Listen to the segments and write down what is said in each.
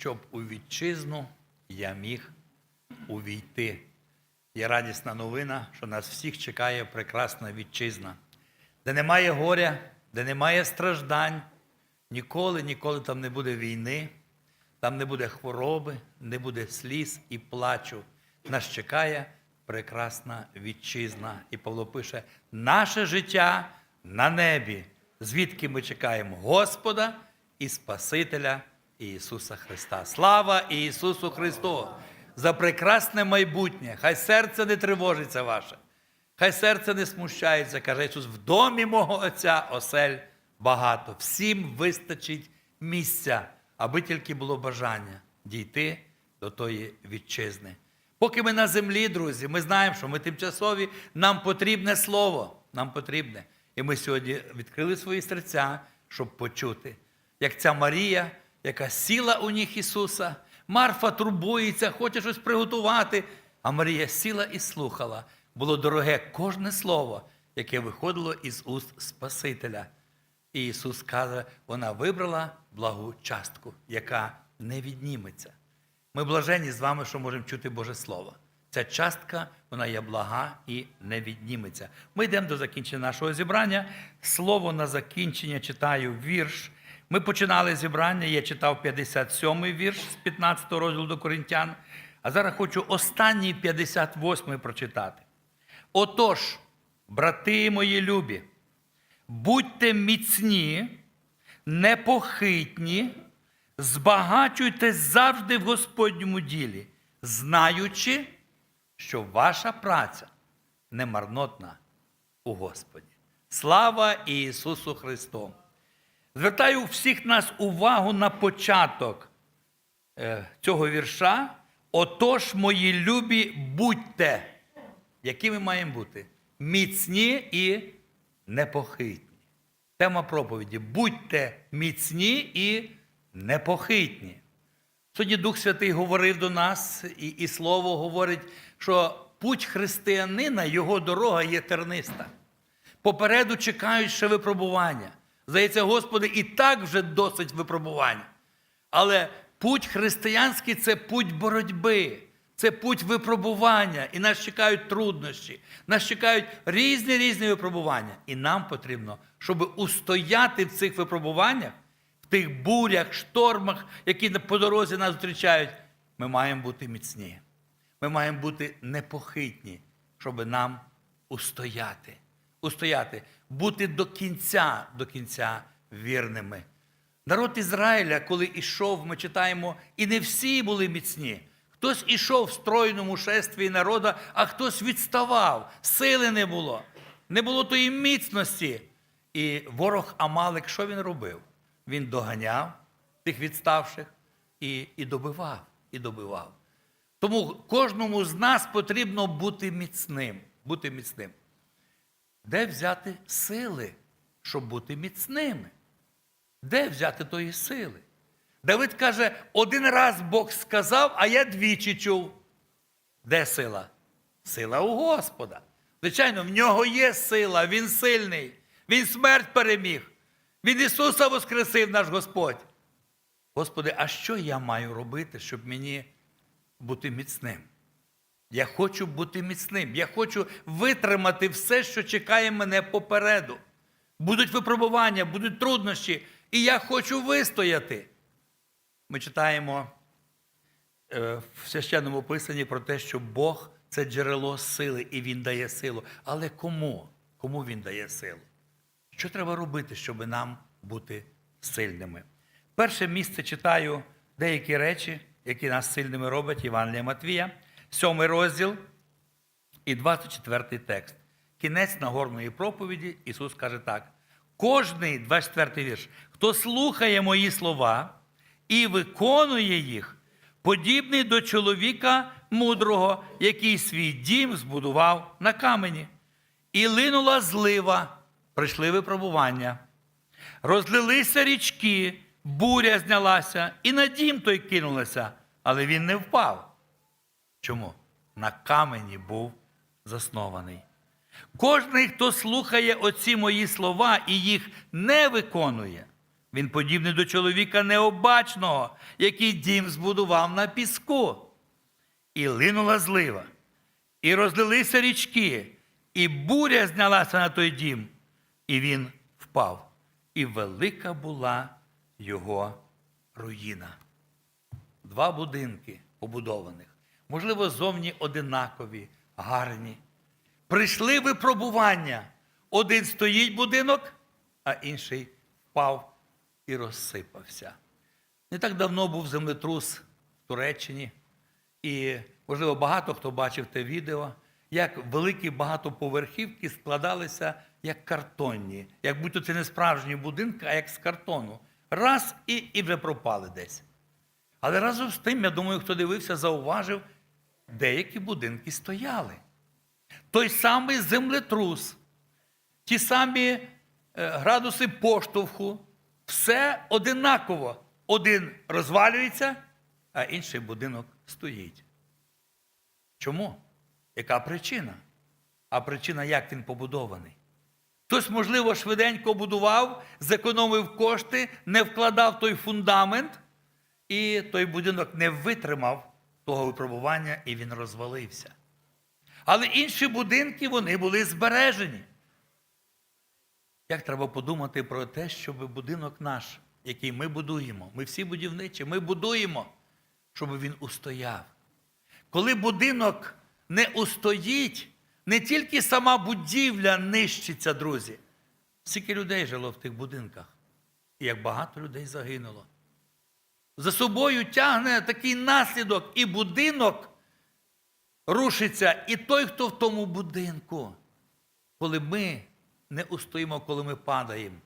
щоб у вітчизну я міг увійти. Є радісна новина, що нас всіх чекає прекрасна вітчизна, де немає горя, де немає страждань, ніколи, ніколи там не буде війни, там не буде хвороби, не буде сліз і плачу. Нас чекає прекрасна вітчизна. І Павло пише: наше життя на небі, звідки ми чекаємо Господа і Спасителя Ісуса Христа. Слава Ісусу Христу! За прекрасне майбутнє. Хай серце не тривожиться ваше, хай серце не смущається, каже Ісус, в домі мого Отця осель багато. Всім вистачить місця, аби тільки було бажання дійти до тої вітчизни. Поки ми на землі, друзі, ми знаємо, що ми тимчасові, нам потрібне слово. Нам потрібне. І ми сьогодні відкрили свої серця, щоб почути. Як ця Марія, яка сіла у ніг Ісуса, Марфа турбується, хоче щось приготувати. А Марія сіла і слухала. Було дороге кожне слово, яке виходило із уст Спасителя. І Ісус каже, вона вибрала благу частку, яка не відніметься. Ми блажені з вами, що можемо чути Боже Слово. Ця частка, вона є блага і не відніметься. Ми йдемо до закінчення нашого зібрання. Слово на закінчення читаю вірш. Ми починали зібрання, я читав 57-й вірш з 15 розділу до Коринтян, а зараз хочу останній 58-й прочитати. Отож, брати мої любі, будьте міцні, непохитні, збагачуйтесь завжди в Господньому ділі, знаючи, що ваша праця не марнотна у Господі. Слава Ісусу Христу! Звертаю всіх нас увагу на початок е, цього вірша. Отож, мої любі, будьте, які ми маємо бути? Міцні і непохитні. Тема проповіді будьте міцні і непохитні. Сьогодні Дух Святий говорив до нас, і, і Слово говорить, що путь християнина, його дорога є терниста. Попереду чекають ще випробування. Здається, Господи, і так вже досить випробувань. Але путь християнський це путь боротьби, це путь випробування. І нас чекають труднощі, нас чекають різні різні випробування. І нам потрібно, щоб устояти в цих випробуваннях, в тих бурях, штормах, які по дорозі нас зустрічають, ми маємо бути міцні. Ми маємо бути непохитні, щоб нам устояти. Устояти, бути до кінця, до кінця вірними. Народ Ізраїля, коли ішов, ми читаємо, і не всі були міцні. Хтось ішов в стройному шестві народа, а хтось відставав, сили не було, не було тої міцності. І ворог Амалик, що він робив? Він доганяв тих відставших і, і добивав, і добивав. Тому кожному з нас потрібно бути міцним. Бути міцним. Де взяти сили, щоб бути міцними? Де взяти тої сили? Давид каже, один раз Бог сказав, а я двічі чув. Де сила? Сила у Господа. Звичайно, в нього є сила, він сильний, він смерть переміг. Він Ісуса Воскресив наш Господь. Господи, а що я маю робити, щоб мені бути міцним? Я хочу бути міцним. Я хочу витримати все, що чекає мене попереду. Будуть випробування, будуть труднощі, і я хочу вистояти. Ми читаємо е, в священному писанні про те, що Бог це джерело сили, і Він дає силу. Але кому? Кому Він дає силу? Що треба робити, щоб нам бути сильними? Перше місце читаю деякі речі, які нас сильними роблять Євангелія Матвія, сьомий розділ і 24 текст. Кінець Нагорної проповіді Ісус каже так: кожний 24 вірш, хто слухає мої слова і виконує їх, подібний до чоловіка мудрого, який свій дім збудував на камені. І линула злива, прийшли випробування. Розлилися річки, буря знялася, і на дім той кинулася, але він не впав. Чому? На камені був заснований. Кожний, хто слухає оці мої слова і їх не виконує, Він подібний до чоловіка необачного, який дім збудував на піску. І линула злива, і розлилися річки, і буря знялася на той дім, і він впав. І велика була його руїна. Два будинки побудованих, можливо, зовні одинакові, гарні. Прийшли випробування. Один стоїть будинок, а інший впав і розсипався. Не так давно був землетрус в Туреччині, і, можливо, багато хто бачив те відео, як великі багатоповерхівки складалися як картонні, як будь-то це не справжні будинки, а як з картону. Раз і, і вже пропали десь. Але разом з тим, я думаю, хто дивився, зауважив, деякі будинки стояли. Той самий землетрус, ті самі е, градуси поштовху, все одинаково. Один розвалюється, а інший будинок стоїть. Чому? Яка причина? А причина, як він побудований. Хтось, можливо, швиденько будував, зекономив кошти, не вкладав той фундамент, і той будинок не витримав того випробування, і він розвалився. Але інші будинки вони були збережені. Як треба подумати про те, щоб будинок наш, який ми будуємо, ми всі будівничі, ми будуємо, щоб він устояв. Коли будинок не устоїть, не тільки сама будівля нищиться, друзі. Скільки людей жило в тих будинках, і як багато людей загинуло. За собою тягне такий наслідок, і будинок рушиться, і той, хто в тому будинку. Коли ми не устоїмо, коли ми падаємо,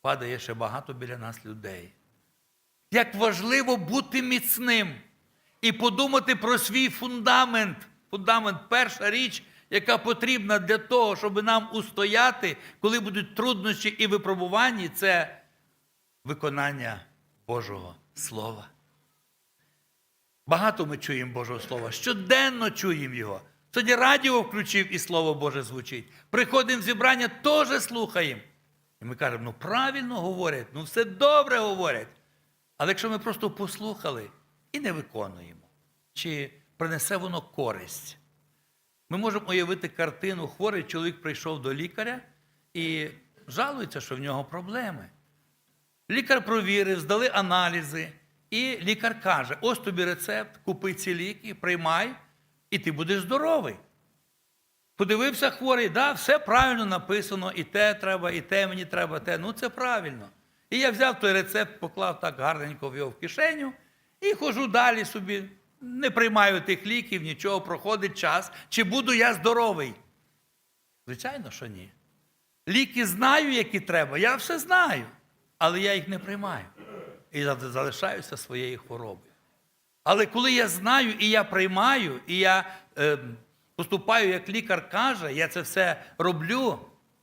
падає ще багато біля нас людей. Як важливо бути міцним і подумати про свій фундамент. Фундамент перша річ, яка потрібна для того, щоб нам устояти, коли будуть труднощі і випробування, це виконання Божого Слова. Багато ми чуємо Божого Слова, щоденно чуємо його. Тоді радіо включив і Слово Боже звучить. Приходимо в зібрання, теж слухаємо. І ми кажемо, ну правильно говорять, ну все добре говорять. Але якщо ми просто послухали і не виконуємо, чи принесе воно користь? Ми можемо уявити картину, хворий чоловік прийшов до лікаря і жалується, що в нього проблеми. Лікар провірив, здали аналізи, і лікар каже: ось тобі рецепт, купи ці ліки, приймай, і ти будеш здоровий. Подивився хворий, да, все правильно написано, і те треба, і те мені треба, те. Ну це правильно. І я взяв той рецепт, поклав так гарненько в його в кишеню і хожу далі собі. Не приймаю тих ліків, нічого, проходить час. Чи буду я здоровий? Звичайно, що ні. Ліки знаю, які треба, я все знаю, але я їх не приймаю. І залишаюся своєю хворобою. Але коли я знаю і я приймаю, і я е, поступаю, як лікар каже, я це все роблю,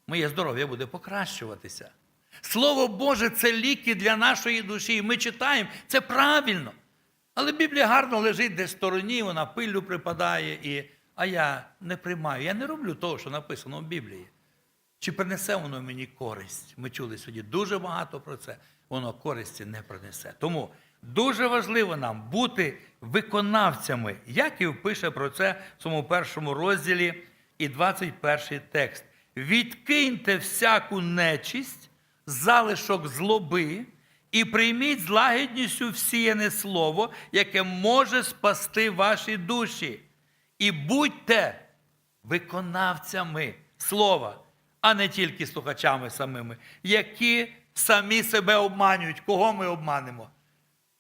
моє здоров'я буде покращуватися. Слово Боже, це ліки для нашої душі. Ми читаємо, це правильно. Але Біблія гарно лежить десь в стороні, вона пиллю припадає, і, а я не приймаю. Я не роблю того, що написано в Біблії. Чи принесе воно мені користь? Ми чули сьогодні дуже багато про це. Воно користі не принесе. Тому дуже важливо нам бути виконавцями. Яків пише про це в своєму першому розділі і 21 текст. Відкиньте всяку нечість, залишок злоби і прийміть з лагідністю всіяне слово, яке може спасти ваші душі. І будьте виконавцями слова, а не тільки слухачами самими, які самі себе обманюють. Кого ми обманемо?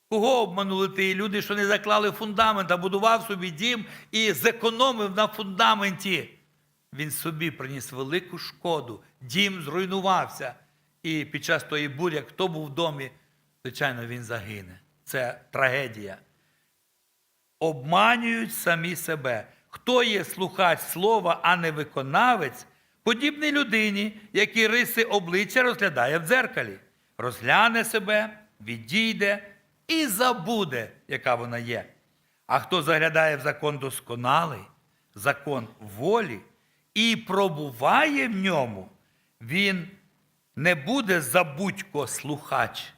Кого обманули ті люди, що не заклали фундамент, а будував собі дім і зекономив на фундаменті? Він собі приніс велику шкоду, дім зруйнувався. І під час тої бурі, хто був в домі, звичайно, він загине. Це трагедія. Обманюють самі себе. Хто є слухач слова, а не виконавець, подібний людині, який риси обличчя розглядає в дзеркалі, розгляне себе, відійде і забуде, яка вона є. А хто заглядає в закон досконалий, закон волі і пробуває в ньому, він не буде забудько слухач,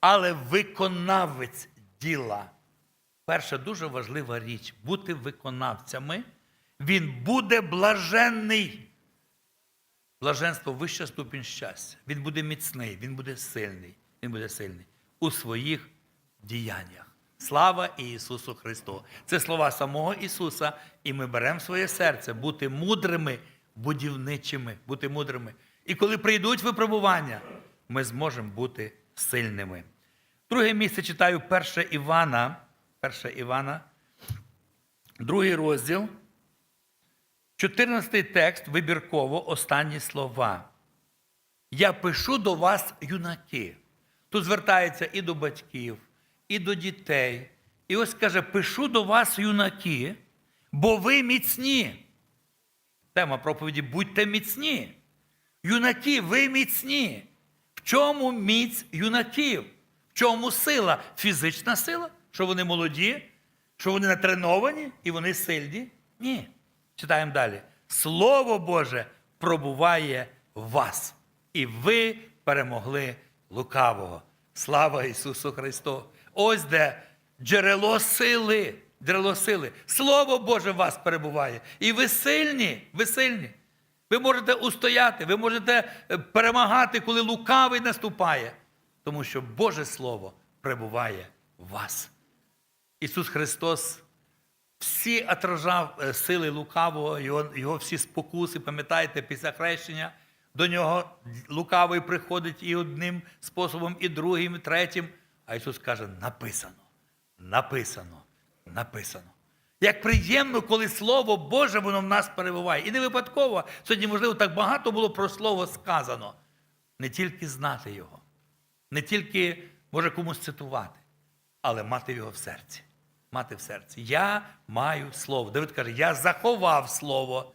але виконавець діла. Перша дуже важлива річ бути виконавцями. Він буде блаженний. Блаженство вища ступінь щастя. Він буде міцний, він буде сильний. Він буде сильний у своїх діяннях. Слава Ісусу Христу! Це слова самого Ісуса, і ми беремо своє серце бути мудрими, будівничими, бути мудрими. І коли прийдуть випробування, ми зможемо бути сильними. Друге місце читаю 1 Івана, 1 Івана, другий розділ. 14 текст вибірково останні слова. Я пишу до вас, юнаки. Тут звертається і до батьків, і до дітей. І ось каже: пишу до вас, юнаки, бо ви міцні. Тема проповіді будьте міцні. Юнаки, ви міцні. В чому міць юнаків? В чому сила? Фізична сила? Що вони молоді, що вони натреновані і вони сильні? Ні. Читаємо далі. Слово Боже пробуває в вас, і ви перемогли лукавого. Слава Ісусу Христу! Ось де джерело сили, джерело сили. Слово Боже в вас перебуває. І ви сильні, ви сильні. Ви можете устояти, ви можете е, перемагати, коли лукавий наступає, тому що Боже Слово перебуває в вас. Ісус Христос всі отражав е, сили лукавого, його, його всі спокуси, пам'ятаєте, після хрещення до нього лукавий приходить і одним способом, і другим, і третім. А Ісус каже: написано, написано, написано. Як приємно, коли Слово Боже воно в нас перебуває. І не випадково, сьогодні, можливо, так багато було про Слово сказано. Не тільки знати його, не тільки може комусь цитувати, але мати його в серці. Мати в серці. Я маю слово. Давид каже, я заховав слово.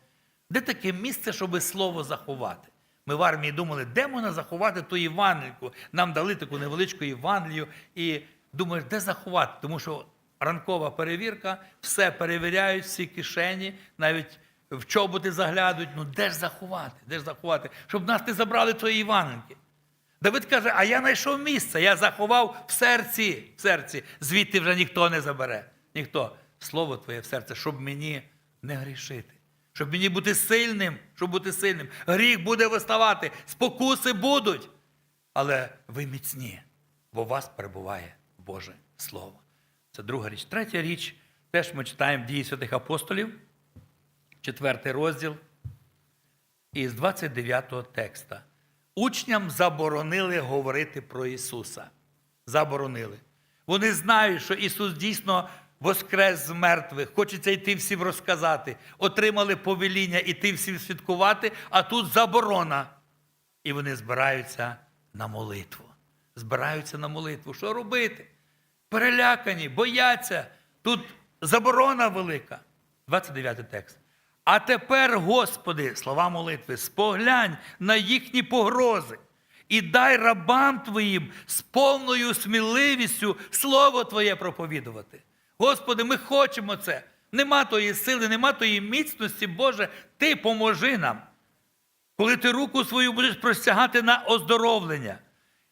Де таке місце, щоб слово заховати? Ми в армії думали, де можна заховати ту Євангелійку. Нам дали таку невеличку Євангелію. І думаєш, де заховати? Тому що ранкова перевірка, все перевіряють, всі кишені, навіть в чоботи заглядують. Ну де ж заховати? Де ж заховати? Щоб нас не забрали тої Євангелійки. Давид каже, а я знайшов місце, я заховав в серці, в серці. Звідти вже ніхто не забере. Ніхто. Слово твоє в серце, щоб мені не грішити. Щоб мені бути сильним, щоб бути сильним. Гріх буде виставати, спокуси будуть. Але ви міцні, бо у вас перебуває Боже Слово. Це друга річ. Третя річ, теж ми читаємо дії святих апостолів, четвертий розділ, із 29 текста. Учням заборонили говорити про Ісуса. Заборонили. Вони знають, що Ісус дійсно воскрес з мертвих, хочеться йти всім розказати. Отримали повеління іти всім святкувати, а тут заборона. І вони збираються на молитву. Збираються на молитву. Що робити? Перелякані, бояться. Тут заборона велика. 29 текст. А тепер, Господи, слова молитви, споглянь на їхні погрози і дай рабам Твоїм з повною сміливістю Слово Твоє проповідувати. Господи, ми хочемо це. Нема тої сили, нема тої міцності, Боже, Ти поможи нам. Коли ти руку свою будеш простягати на оздоровлення,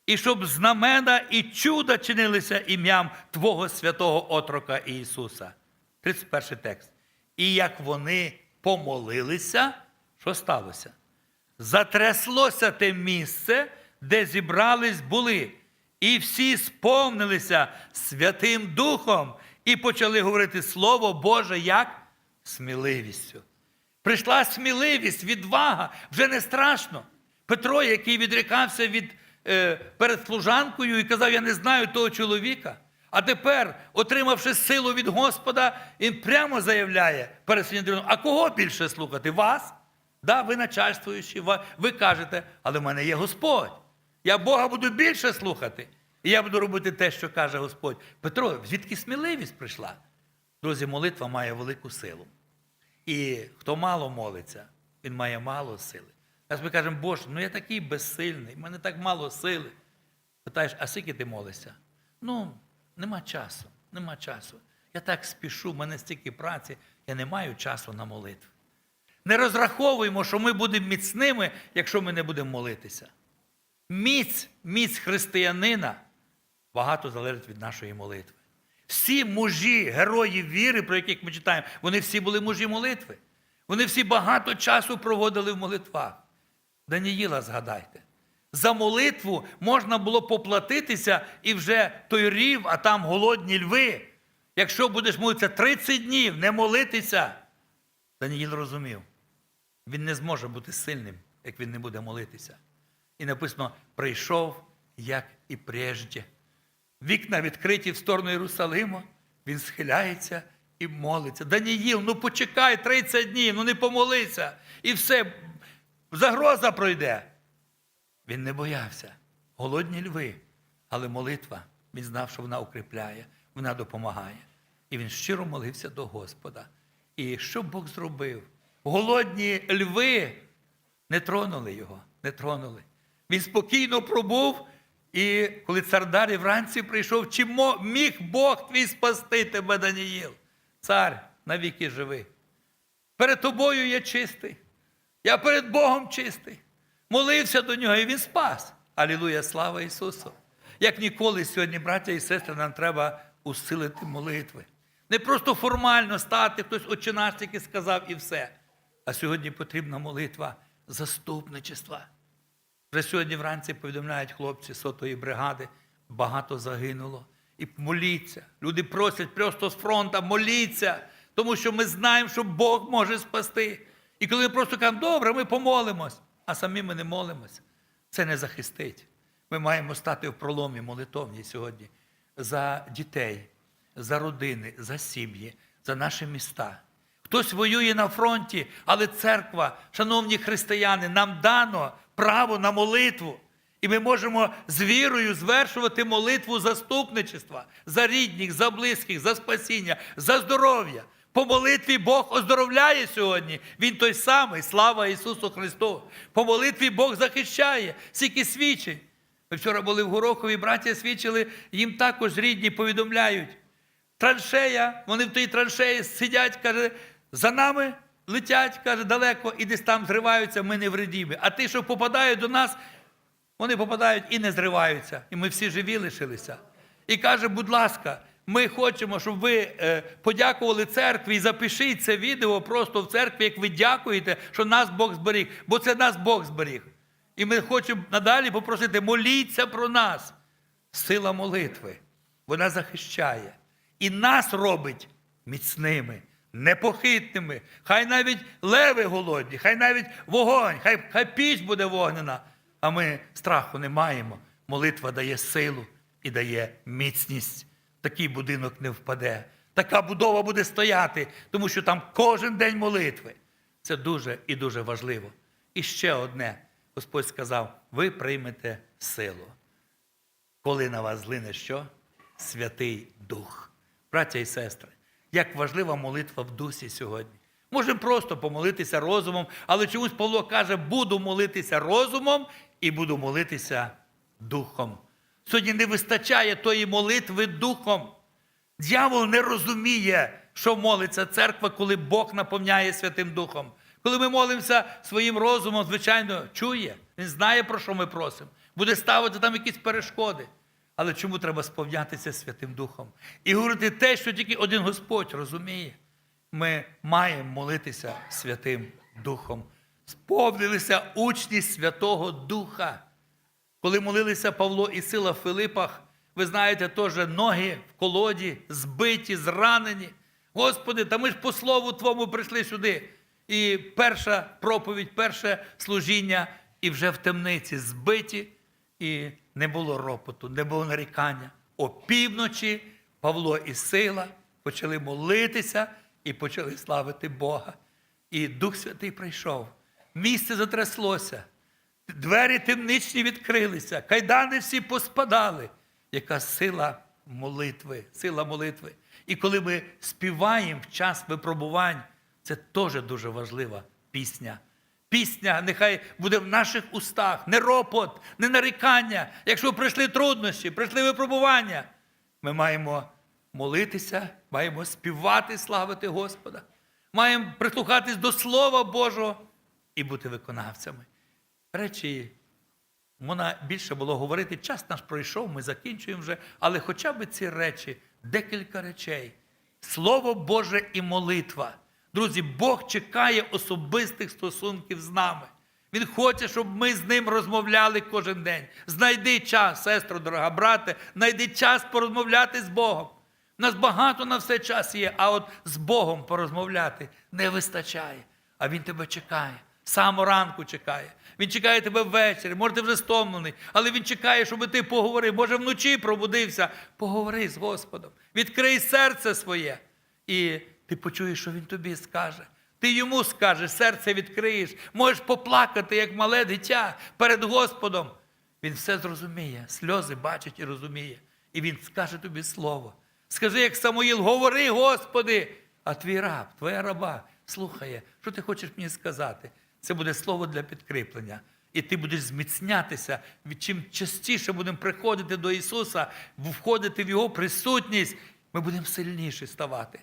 і щоб знамена і чуда чинилися ім'ям Твого святого отрока Ісуса. 31 текст. І як вони помолилися, що сталося? Затряслося те місце, де зібрались були, і всі сповнилися Святим Духом і почали говорити Слово Боже як сміливістю. Прийшла сміливість, відвага, вже не страшно. Петро, який відрікався від, е, перед служанкою і казав, я не знаю того чоловіка. А тепер, отримавши силу від Господа, він прямо заявляє перед Синідрином, а кого більше слухати? Вас? Да, ви начальствуючі, ви кажете, але в мене є Господь. Я Бога буду більше слухати. І я буду робити те, що каже Господь. Петро, звідки сміливість прийшла? Друзі, молитва має велику силу. І хто мало молиться, він має мало сили. Раз ми кажемо, Боже, ну я такий безсильний, в мене так мало сили. Питаєш, а скільки ти молишся? Ну, нема часу, нема часу. Я так спішу, в мене стільки праці, я не маю часу на молитву. Не розраховуємо, що ми будемо міцними, якщо ми не будемо молитися. Міць, міць християнина багато залежить від нашої молитви. Всі мужі, герої віри, про яких ми читаємо, вони всі були мужі молитви. Вони всі багато часу проводили в молитвах. Даніїла згадайте. За молитву можна було поплатитися і вже той рів, а там голодні льви. Якщо будеш молитися 30 днів, не молитися. Даніїл розумів, він не зможе бути сильним, як він не буде молитися. І написано: прийшов, як і прежде. Вікна відкриті в сторону Єрусалима, він схиляється і молиться. Даніїл, ну почекай 30 днів, ну не помолися. І все, загроза пройде. Він не боявся. Голодні льви, але молитва, він знав, що вона укріпляє, вона допомагає. І він щиро молився до Господа. І що Бог зробив? Голодні льви не тронули його, не тронули. Він спокійно пробув, і коли цар Дарій вранці прийшов, чи міг Бог твій спасти тебе, Даніїл? Цар навіки живий. Перед тобою я чистий. Я перед Богом чистий. Молився до нього, і він спас. Алілуя, слава Ісусу! Як ніколи сьогодні, браття і сестри, нам треба усилити молитви. Не просто формально стати, хтось «Отче наш» тільки сказав і все. А сьогодні потрібна молитва заступничества. Вже сьогодні вранці повідомляють хлопці сотої бригади, багато загинуло. І моліться. Люди просять просто з фронту, моліться, тому що ми знаємо, що Бог може спасти. І коли ми просто кажемо, добре, ми помолимось, а самі ми не молимось, це не захистить. Ми маємо стати в проломі молитовній сьогодні за дітей, за родини, за сім'ї, за наші міста. Хтось воює на фронті, але церква, шановні християни, нам дано право на молитву. І ми можемо з вірою звершувати молитву заступничества за рідних, за близьких, за спасіння, за здоров'я. По молитві Бог оздоровляє сьогодні. Він той самий, слава Ісусу Христу. По молитві Бог захищає, скільки свідчень. Ми вчора були в Горохові, браття свідчили, їм також рідні повідомляють. Траншея, вони в тій траншеї сидять, каже, за нами летять, каже, далеко, і десь там зриваються, ми не вредімі. А ті, що попадають до нас, вони попадають і не зриваються. І ми всі живі лишилися. І каже, будь ласка, ми хочемо, щоб ви е, подякували церкві і запишіть це відео просто в церкві, як ви дякуєте, що нас Бог зберіг. Бо це нас Бог зберіг. І ми хочемо надалі попросити, моліться про нас. Сила молитви. Вона захищає. І нас робить міцними, непохитними. Хай навіть леви голодні, хай навіть вогонь, хай, хай піч буде вогнена. А ми страху не маємо. Молитва дає силу і дає міцність. Такий будинок не впаде. Така будова буде стояти, тому що там кожен день молитви. Це дуже і дуже важливо. І ще одне. Господь сказав: ви приймете силу. Коли на вас злине що? Святий Дух. Браття і сестри, як важлива молитва в дусі сьогодні. Можемо просто помолитися розумом, але чомусь Павло каже, буду молитися розумом і буду молитися духом. Сьогодні не вистачає тої молитви духом. Дьявол не розуміє, що молиться церква, коли Бог наповняє Святим Духом. Коли ми молимося своїм розумом, звичайно, чує, він знає, про що ми просимо. Буде ставити там якісь перешкоди. Але чому треба сповнятися Святим Духом? І говорити те, що тільки один Господь розуміє. Ми маємо молитися Святим Духом. Сповнилися учні Святого Духа. Коли молилися Павло і Сила в Филипах, ви знаєте, теж ноги в колоді, збиті, зранені. Господи, та ми ж по слову Твому прийшли сюди. І перша проповідь, перше служіння, і вже в темниці збиті, і не було ропоту, не було нарікання. О півночі Павло і Сила почали молитися і почали славити Бога. І Дух Святий прийшов. Місце затряслося. Двері темничні відкрилися, кайдани всі поспадали. Яка сила молитви, сила молитви. І коли ми співаємо в час випробувань, це теж дуже важлива пісня. Пісня нехай буде в наших устах, не ропот, не нарікання. Якщо прийшли труднощі, прийшли випробування, ми маємо молитися, маємо співати, славити Господа, маємо прислухатись до Слова Божого і бути виконавцями. Речі Можна більше було говорити. Час наш пройшов, ми закінчуємо вже, але хоча б ці речі, декілька речей. Слово Боже і молитва. Друзі, Бог чекає особистих стосунків з нами. Він хоче, щоб ми з ним розмовляли кожен день. Знайди час, сестро, дорога брате, знайди час порозмовляти з Богом. У нас багато на все час є, а от з Богом порозмовляти не вистачає. А Він тебе чекає. З Самого ранку чекає. Він чекає тебе ввечері. Може, ти вже стомлений, але він чекає, щоб ти поговорив. Може, вночі пробудився. Поговори з Господом. Відкрий серце своє. І ти почуєш, що він тобі скаже. Ти йому скажеш, серце відкриєш, можеш поплакати, як мале дитя перед Господом. Він все зрозуміє, сльози бачить і розуміє. І він скаже тобі слово. Скажи, як Самуїл, говори, Господи, а твій раб, твоя раба слухає, що ти хочеш мені сказати. Це буде слово для підкріплення. І ти будеш зміцнятися. Чим частіше будемо приходити до Ісуса, входити в Його присутність, ми будемо сильніші ставати.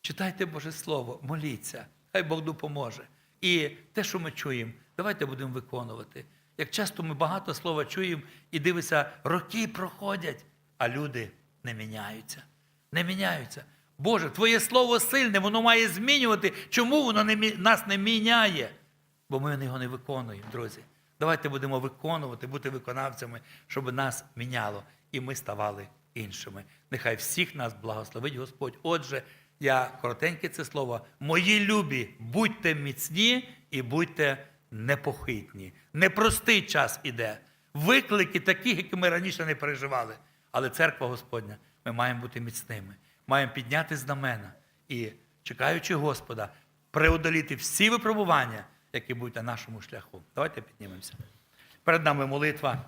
Читайте Боже Слово, моліться, хай Бог допоможе. І те, що ми чуємо, давайте будемо виконувати. Як часто ми багато слова чуємо і дивися, роки проходять, а люди не міняються. Не міняються. Боже, Твоє слово сильне, воно має змінювати. Чому воно не, нас не міняє? Бо ми його не виконуємо, друзі. Давайте будемо виконувати, бути виконавцями, щоб нас міняло і ми ставали іншими. Нехай всіх нас благословить Господь. Отже, я коротеньке це слово. Мої любі, будьте міцні і будьте непохитні. Непростий час іде. Виклики такі, які ми раніше не переживали. Але церква Господня, ми маємо бути міцними, маємо підняти знамена і, чекаючи Господа, преодоліти всі випробування, які будуть на нашому шляху. Давайте піднімемося. Перед нами молитва.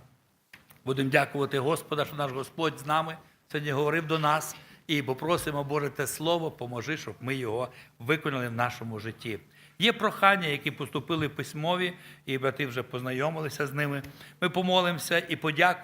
Будемо дякувати Господа, що наш Господь з нами сьогодні говорив до нас. І попросимо, Боже, те слово, поможи, щоб ми його виконали в нашому житті. Є прохання, які поступили письмові, і брати вже познайомилися з ними. Ми помолимося і подякуємо.